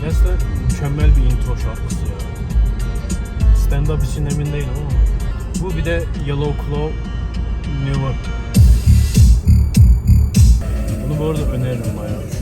Gerçekten mükemmel bir intro şarkısı ya. Stand-up için emin değilim ama. Bu bir de Yellow Claw Never. Bunu bu arada öneririm bayağı.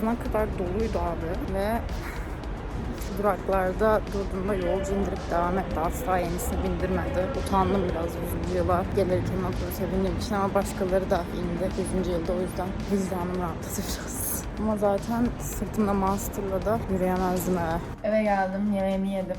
Ağzına kadar doluydu abi ve duraklarda durduğunda yolcu indirip devam etti. Asla yenisini bindirmedi. Utandım biraz 100. yıla gelirken otobüse bindiğim için ama başkaları da indi 100. yılda o yüzden vicdanım rahatladı biraz. Ama zaten sırtımda monsterla da yürüyemezdim eve. Eve geldim, yemeğimi yedim.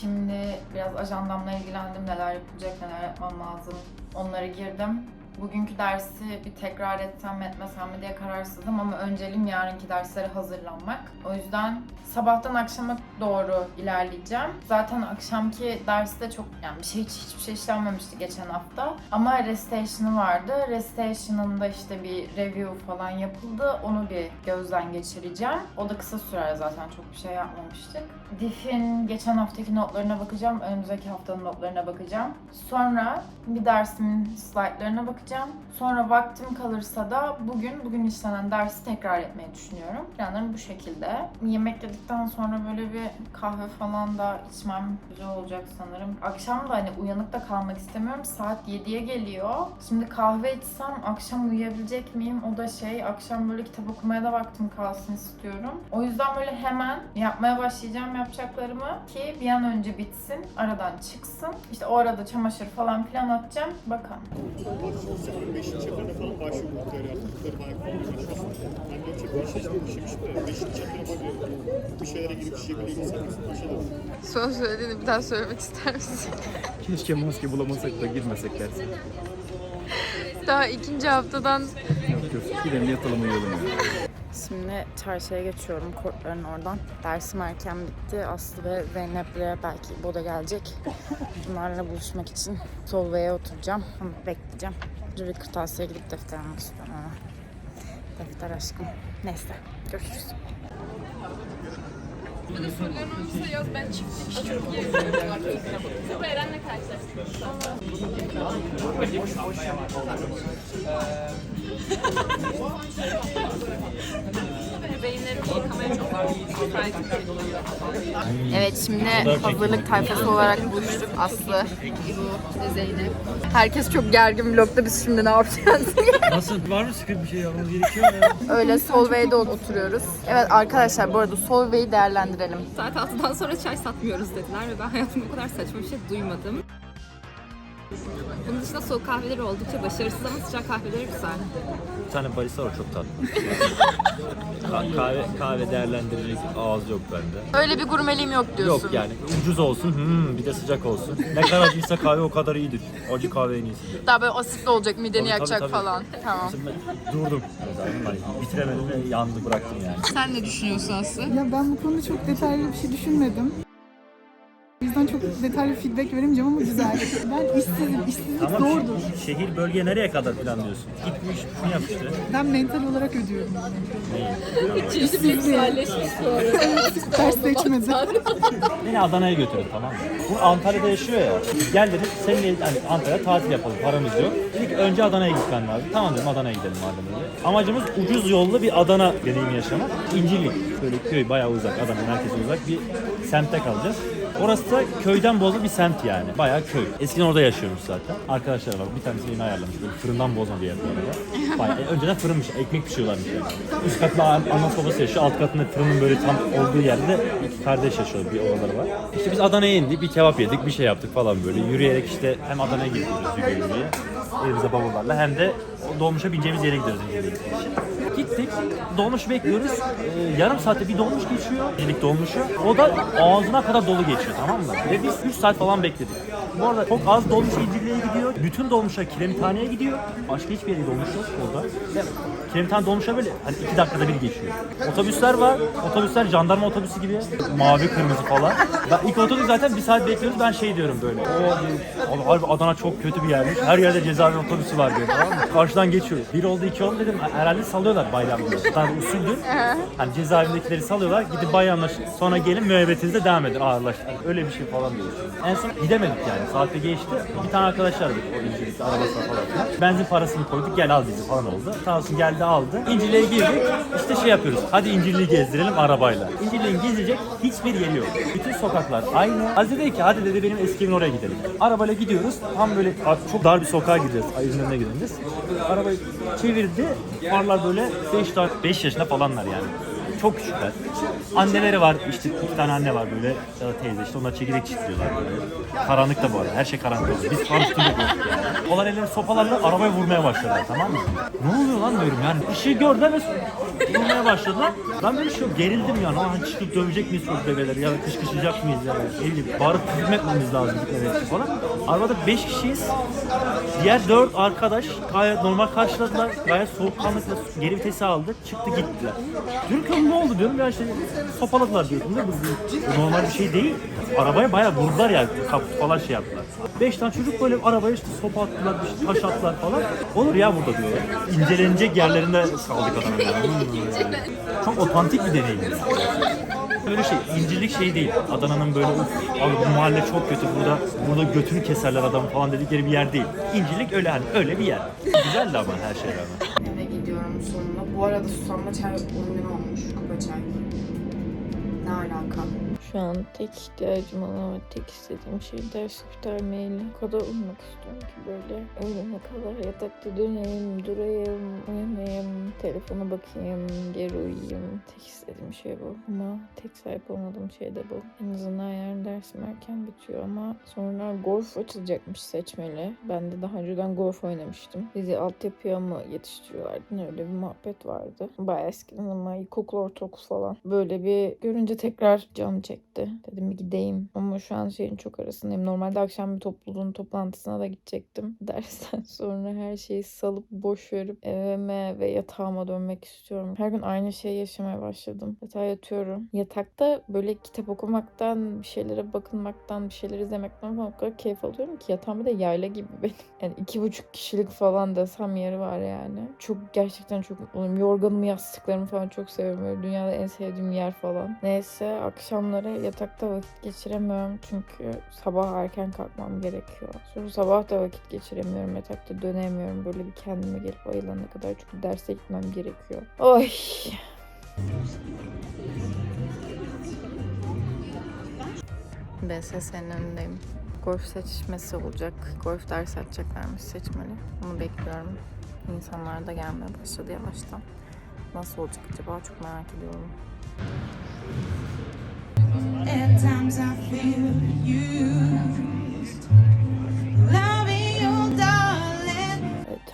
Şimdi biraz ajandamla ilgilendim. Neler yapılacak, neler yapmam lazım. Onlara girdim. Bugünkü dersi bir tekrar etsem mi etmesem mi diye kararsızım ama önceliğim yarınki derslere hazırlanmak. O yüzden sabahtan akşama doğru ilerleyeceğim. Zaten akşamki derste çok yani bir şey hiç hiçbir şey işlenmemişti geçen hafta. Ama restation'ı vardı. Restation'ın da işte bir review falan yapıldı. Onu bir gözden geçireceğim. O da kısa sürer zaten çok bir şey yapmamıştık. Diff'in geçen haftaki notlarına bakacağım. Önümüzdeki haftanın notlarına bakacağım. Sonra bir dersimin slaytlarına bakacağım. Sonra vaktim kalırsa da bugün bugün işlenen dersi tekrar etmeyi düşünüyorum. Planlarım bu şekilde. Yemek yedikten sonra böyle bir kahve falan da içmem güzel olacak sanırım. Akşam da hani uyanık da kalmak istemiyorum. Saat 7'ye geliyor. Şimdi kahve içsem akşam uyuyabilecek miyim? O da şey akşam böyle kitap okumaya da vaktim kalsın istiyorum. O yüzden böyle hemen yapmaya başlayacağım yapacaklarımı ki bir an önce bitsin. Aradan çıksın. İşte o arada çamaşır falan filan atacağım. Bakalım. Yaptıkları. Ben bakıyorum. Bir şeylere girip insan bir Son söylediğini bir daha söylemek ister misin? Keşke maske bulamasak da girmesek derse. Daha ikinci haftadan Yok yok. Gidelim yatalım uyuyalım ya. Şimdi çarşıya geçiyorum kortların oradan. Dersim erken bitti. Aslı ve Zeynep'le belki İbo da gelecek. Bunlarla buluşmak için Solvay'a oturacağım. Ama bekleyeceğim. Bir kırtasiye gidip defter almak istiyorum ama. Defter aşkım. Neyse. Görüşürüz. Evet şimdi hazırlık tayfası olarak buluştuk. Aslı, İbo ve Zeynep. Herkes çok gergin vlogda biz şimdi ne yapacağız diye. Nasıl? Var mı sıkıntı bir şey yapmamız gerekiyor mu ya? Öyle Solvay'da oturuyoruz. Evet arkadaşlar bu arada Solvay'ı değerlendirelim. Saat 6'dan sonra çay satmıyoruz dediler ve ben hayatımda bu kadar saçma bir şey duymadım. Bunun dışında soğuk kahveleri oldukça başarısız ama sıcak kahveleri güzel. Bir tane barista var çok tatlı. Ka- kahve kahve değerlendirecek ağız yok bende. Öyle bir gurmeliğim yok diyorsun. Yok yani ucuz olsun, hmm, bir de sıcak olsun. Ne kadar acıysa kahve o kadar iyidir. Acı kahve en iyisidir. Daha böyle asitli olacak, mideni Tabii, yakacak tabii, tabii. falan. Tamam. Şimdi ben durdum. Hani bitiremedim ve yandı bıraktım yani. Sen ne düşünüyorsun Aslı? Ya ben bu konuda çok detaylı bir şey düşünmedim. O yüzden çok detaylı feedback veremeyeceğim ama güzel. Ben işsizim, işsizlik Tamam zordur. şehir bölge nereye kadar planlıyorsun? Gitmiş şunu yap işte. Ben mental olarak ödüyorum. Neyi? İşsizliği. Ders seçmedi. Beni Adana'ya götürün tamam mı? Bu Antalya'da yaşıyor ya. Gel dedim seninle hani Antalya'da tatil yapalım paramız yok. Dedik önce Adana'ya gitmen lazım. Tamam dedim Adana'ya gidelim madem öyle. Amacımız ucuz yollu bir Adana deneyimi yaşamak. İncirlik böyle köy bayağı uzak Adana merkeze uzak bir semtte kalacağız. Orası da köyden bozma bir semt yani. Bayağı köy. Eskiden orada yaşıyormuş zaten. Arkadaşlar var. Bir tanesi beni ayarlamış. Böyle fırından bozma bir yer bu arada. Bayağı, e, önceden fırınmış. Ekmek pişiyorlarmış yani. Üst an- ana sobası yaşıyor. Alt katında fırının böyle tam olduğu yerde iki kardeş yaşıyor. Bir oraları var. İşte biz Adana'ya indik. Bir kebap yedik. Bir şey yaptık falan böyle. Yürüyerek işte hem Adana'ya gidiyoruz yürüye yürüye. Elimize bavullarla hem de dolmuşa bineceğimiz yere gidiyoruz. Gittik. Dolmuş bekliyoruz. Ee, yarım saatte bir dolmuş geçiyor. Birlik dolmuşu. O da ağzına kadar dolu geçiyor tamam mı? Ve biz 3 saat falan bekledik. Bu arada çok az dolmuş İncirli'ye gidiyor. Bütün dolmuşa Kiremithane'ye gidiyor. Başka hiçbir yere dolmuş yok orada. Ve Kiremithan dolmuşa böyle hani 2 dakikada bir geçiyor. Otobüsler var. Otobüsler jandarma otobüsü gibi. Mavi kırmızı falan. Ben ilk otobüs zaten bir saat bekliyoruz. Ben şey diyorum böyle. O abi harbi Adana çok kötü bir yermiş. Her yerde cezaevi otobüsü var diyor tamam mı? Karşıdan geçiyor. Bir oldu iki oldu dedim. Herhalde salıyorlar bayram günü. Tabii usuldür. Hani cezaevindekileri salıyorlar. Gidip bayramlaşın. Sonra gelin müebbetinize devam edin ağırlaşın. Öyle bir şey falan diyor. En son gidemedik yani. Saatte geçti. Bir tane arkadaş aradık o İncirlik'te arabasına falan. Benzin parasını koyduk gel al bizi falan oldu. Sağ olsun geldi aldı. İncirli'ye girdik. İşte şey yapıyoruz. Hadi İncirli'yi gezdirelim arabayla. İncirli'nin gezecek hiçbir yeri yok. Bütün sokaklar aynı. Aziz dedi ki hadi dedi benim eski evin oraya gidelim. Arabayla gidiyoruz. Tam böyle çok dar bir sokağa gideceğiz. Ayın önüne gideceğiz. Arabayı çevirdi. Farlar böyle 5 5 yaşında falanlar yani. Çok küçükler. Anneleri var işte iki tane anne var böyle ya da teyze işte onlar çekirdek çiftliyorlar böyle. Karanlık da bu arada her şey karanlık oluyor. Biz karıştırdık korktuk yani. Onlar ellerini sopalarla arabaya vurmaya başladılar tamam mı? Ne oluyor lan diyorum yani ışığı gördüler ve vurmaya başladılar. Ben böyle şey gerildim yani. Aa, çıkıp dövecek miyiz çocuk bebeleri ya da kışkışacak mıyız ya? Ne bileyim bağırıp hücum etmemiz lazım gitmemesi falan. Arabada 5 kişiyiz. Diğer 4 arkadaş gayet normal karşıladılar. Gayet soğukkanlıkla geri vitesi aldı. Çıktı gittiler. Ki ne oldu diyorum ya işte sopaladılar diyorum. Ne bu? Bu normal bir şey değil. Arabaya bayağı vurdular yani. Kaput falan şey yaptılar. 5 tane çocuk böyle arabaya işte sopa attılar, işte taş attılar falan. Olur ya burada diyor. İncelenecek yerlerinde kaldık adamın. yani. Çok otantik bir deneyim. Böyle şey, incirlik şey değil. Adana'nın böyle "Uf, abi bu mahalle çok kötü, burada burada götünü keserler adam falan dedikleri bir yer değil. İncirlik öyle hani öyle bir yer. Güzeldi ama her şeye rağmen. Eve gidiyorum sonunda. Bu arada susamla çay 10 olmuş kupa çay. Ne alaka? Şu an tek ihtiyacım olan ve tek istediğim şey ders kurtarmayla. O kadar uyumak istiyorum ki böyle. Öğlene kadar yatakta döneyim, durayım, uyumayayım, telefona bakayım, geri uyuyayım. Tek istediğim şey bu. Ama tek sahip olmadığım şey de bu. En azından yarın dersim erken bitiyor ama sonra golf açılacakmış seçmeli. Ben de daha önceden golf oynamıştım. Bizi altyapıya mı yetiştiriyorlardı? Öyle bir muhabbet vardı. Bayağı eskiden ama ilkokul, ortaokul falan. Böyle bir görünce tekrar canım çekti. Dedim bir gideyim. Ama şu an şeyin çok arasındayım. Normalde akşam bir topluluğun toplantısına da gidecektim. Dersten sonra her şeyi salıp boş verip evime ve yatağıma dönmek istiyorum. Her gün aynı şeyi yaşamaya başladım. Yatağa yatıyorum. Yatakta böyle kitap okumaktan, bir şeylere bakınmaktan, bir şeyler izlemekten falan o kadar keyif alıyorum ki yatağım bir de yayla gibi benim. Yani iki buçuk kişilik falan desem yeri var yani. Çok gerçekten çok mutluyum. Yorganımı, yastıklarımı falan çok seviyorum. Böyle dünyada en sevdiğim yer falan. Neyse akşamları yatakta vakit geçiremiyorum çünkü sabah erken kalkmam gerekiyor. Sonra sabah da vakit geçiremiyorum yatakta dönemiyorum. Böyle bir kendime gelip ayılana kadar çünkü derse gitmem gerekiyor. Oy. BSS'nin önündeyim. Golf seçmesi olacak. Golf dersi açacaklarmış seçmeli. Onu bekliyorum. İnsanlar da gelmeye başladı yavaştan. Nasıl olacak acaba çok merak ediyorum. At times I feel used.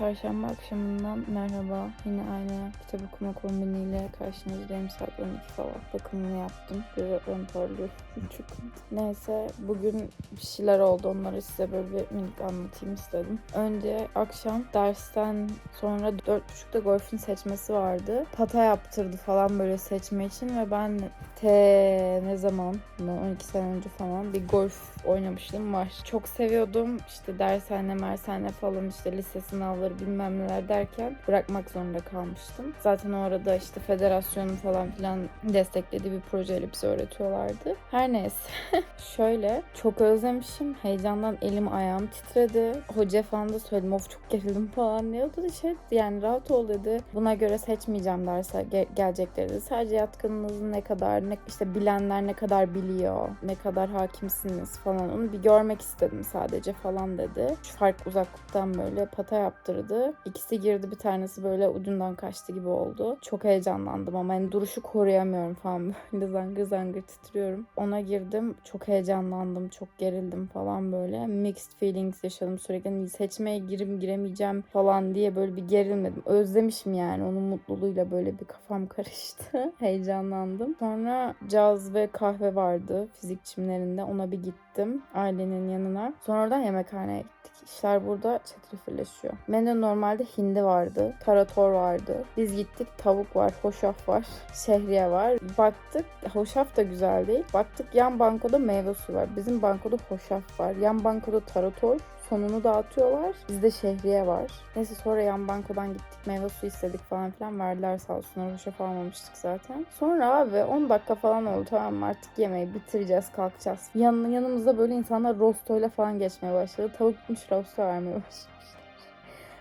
Çarşamba akşamından merhaba. Yine aynı kitap okuma kombiniyle karşınızdayım. Saat 12 falan. Bakımını yaptım. Gözetlerim parlıyor. Çok Neyse bugün bir şeyler oldu. Onları size böyle bir minik anlatayım istedim. Önce akşam dersten sonra 4.30'da golfün seçmesi vardı. Pata yaptırdı falan böyle seçme için ve ben te ne zaman 12 sene önce falan bir golf oynamışlığım var. Çok seviyordum. İşte dershane, mershane falan işte lise sınavları bilmem neler derken bırakmak zorunda kalmıştım. Zaten o arada işte federasyonun falan filan desteklediği bir projeyle bize öğretiyorlardı. Her neyse. Şöyle çok özlemişim. Heyecandan elim ayağım titredi. Hoca falan da söyledim of çok gerildim falan da şey yani rahat ol dedi. Buna göre seçmeyeceğim derse ge- gelecekleri dedi. Sadece yatkınlığınızın ne kadar ne, işte bilenler ne kadar biliyor, ne kadar hakimsiniz falan onu bir görmek istedim sadece falan dedi. Şu fark uzaklıktan böyle pata yaptırdı. İkisi girdi bir tanesi böyle ucundan kaçtı gibi oldu. Çok heyecanlandım ama hani duruşu koruyamıyorum falan böyle zangır zangır titriyorum. Ona girdim çok heyecanlandım, çok gerildim falan böyle. Mixed feelings yaşadım sürekli. Hani seçmeye girim giremeyeceğim falan diye böyle bir gerilmedim. Özlemişim yani onun mutluluğuyla böyle bir kafam karıştı. Heyecanlandım. Sonra caz ve kahve vardı fizik çimlerinde. Ona bir gittim ailenin yanına. Sonra oradan yemekhaneye. İşler burada çetrefilleşiyor. Menü normalde hindi vardı. Tarator vardı. Biz gittik tavuk var, hoşaf var, şehriye var. Baktık hoşaf da güzel değil. Baktık yan bankoda meyve suyu var. Bizim bankoda hoşaf var. Yan bankoda tarator. Sonunu dağıtıyorlar. Bizde şehriye var. Neyse sonra yan bankodan gittik. Meyve suyu istedik falan filan. Verdiler sağ olsunlar. Hoşaf almamıştık zaten. Sonra abi 10 dakika falan oldu. Tamam mı? artık yemeği bitireceğiz kalkacağız. Yan, yanımızda böyle insanlar rostoyla falan geçmeye başladı. Tavuk gitmiş rosto vermeye başlamışlar.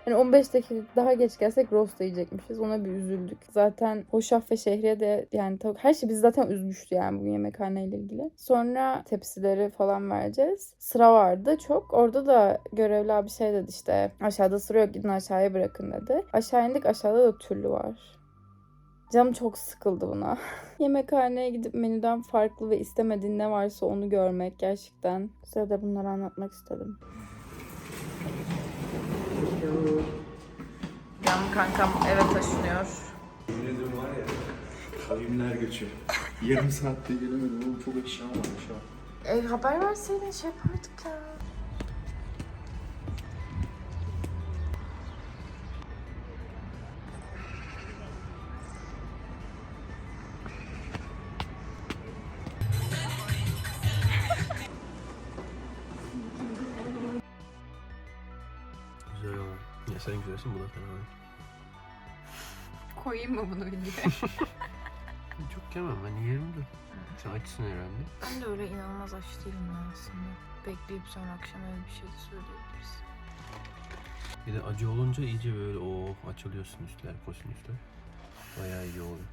Hani 15 dakika daha geç gelsek rosto yiyecekmişiz. Ona bir üzüldük. Zaten hoşaf ve şehriye de yani her şey bizi zaten üzmüştü yani bu yemekhaneyle ilgili. Sonra tepsileri falan vereceğiz. Sıra vardı çok. Orada da görevli abi şey dedi işte aşağıda sıra yok gidin aşağıya bırakın dedi. Aşağı indik aşağıda da türlü var. Canım çok sıkıldı buna. Yemekhaneye gidip menüden farklı ve istemediğin ne varsa onu görmek gerçekten. Size de bunları anlatmak istedim. Kankam eve taşınıyor. Kavimler göçü. Yarım saatte gelemedim oğlum çok eşya varmış ha. E, haber verseydin şey yapardık ya. Güzel ama. Ya sen güzelsin bu da fena. Koyayım mı bunu videoya? Çok yemem ben yerim de. Sen açsın herhalde. Ben de öyle inanılmaz aç değilim ya aslında. Bekleyip sonra akşam öyle bir şey de söyleyebiliriz. Bir de acı olunca iyice böyle o açılıyorsun üstler, poşun üstler. Bayağı iyi oluyor.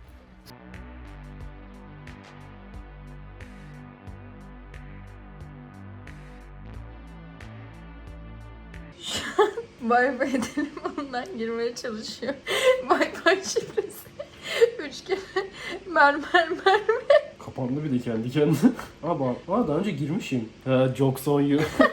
Bay bay edelim ondan girmeye çalışıyor. bay bay şifresi. Üç kere mermer mermer. Kapandı bir de kendi kendine. Aa, bak, daha önce girmişim. Ha, jokes on you.